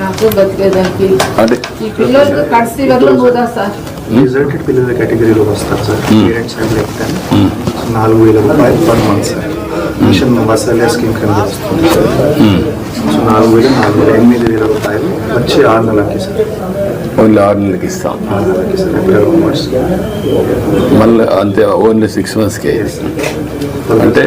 నాకు బతికేదానికి. ఈ పిల్లలకి కడిసి వల్ల పోదా సార్. రిజల్టెడ్ పిల్లల కేటగిరీలో వస్తారు సార్. పేరెంట్స్ అండ్ లెఫ్ట్ నాలుగు వేల రూపాయలు per month sir. Mission Vatsalya scheme కింద వస్తుంది సార్. సో నాలుగు వేలు నాలుగు వేల ఎనిమిది వేల రూపాయలు వచ్చి ఆరు నెలలకి సార్. ఓన్లీ ఆరు నెలలకి ఇస్తాం. మళ్ళీ అంతే ఓన్లీ సిక్స్ మంత్స్కే అంటే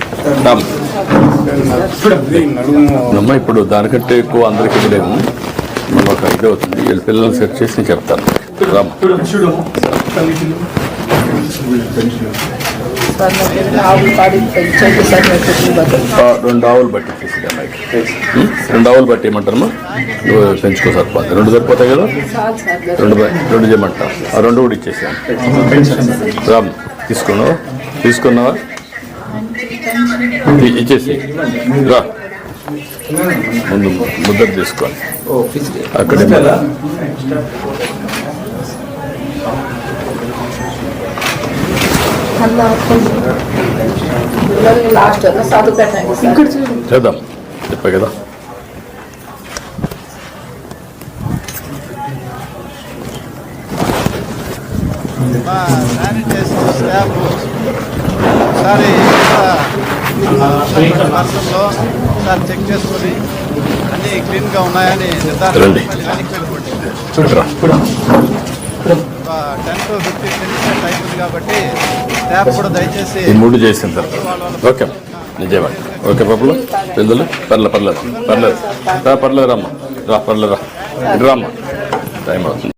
అమ్మ ఇప్పుడు దానికంటే ఎక్కువ అందరికి ఇవ్వలేము మనం ఒక ఇది అవుతుంది. వీళ్ళ పిల్లల్ని సెట్ చేసి నేను చెప్తాను. రామ్. రెండు ఆవులు బట్టి? రెండు ఆవులు బట్టి నువ్వు పెంచుకో సరిపోతుంది రెండు సరిపోతాయి కదా? రెండు రెండు చేయమంటా ఆ రెండు కూడా ఇచ్చేసాను రామ్ తీసుకున్నావా? తీసుకున్నావా? ఇచ్చేసి. రా. ముందు ముద్ర తీసుకోండి అక్కడ లాస్ట్ చేద్దాం. చెప్పా కదా. మా శానిటైజర్ స్టాఫ్ ఒకసారి వర్షంలో ఒకసారి చెక్ చేసుకొని అన్నీ క్లీన్గా ఉన్నాయని నిర్ధారణ టెన్ టు ఫిఫ్టీన్ మినిట్స్ కాబట్టి కూడా దయచేసి మూడు చేసిన తర్వాత. ఓకే. నిజమే. ఓకే పప్పులు? పిల్లలు పర్లే పర్లేదు. పర్లేదు. రా పర్లేదు రమ్మ. రా పర్లేదు రా. టైం అవుతుంది.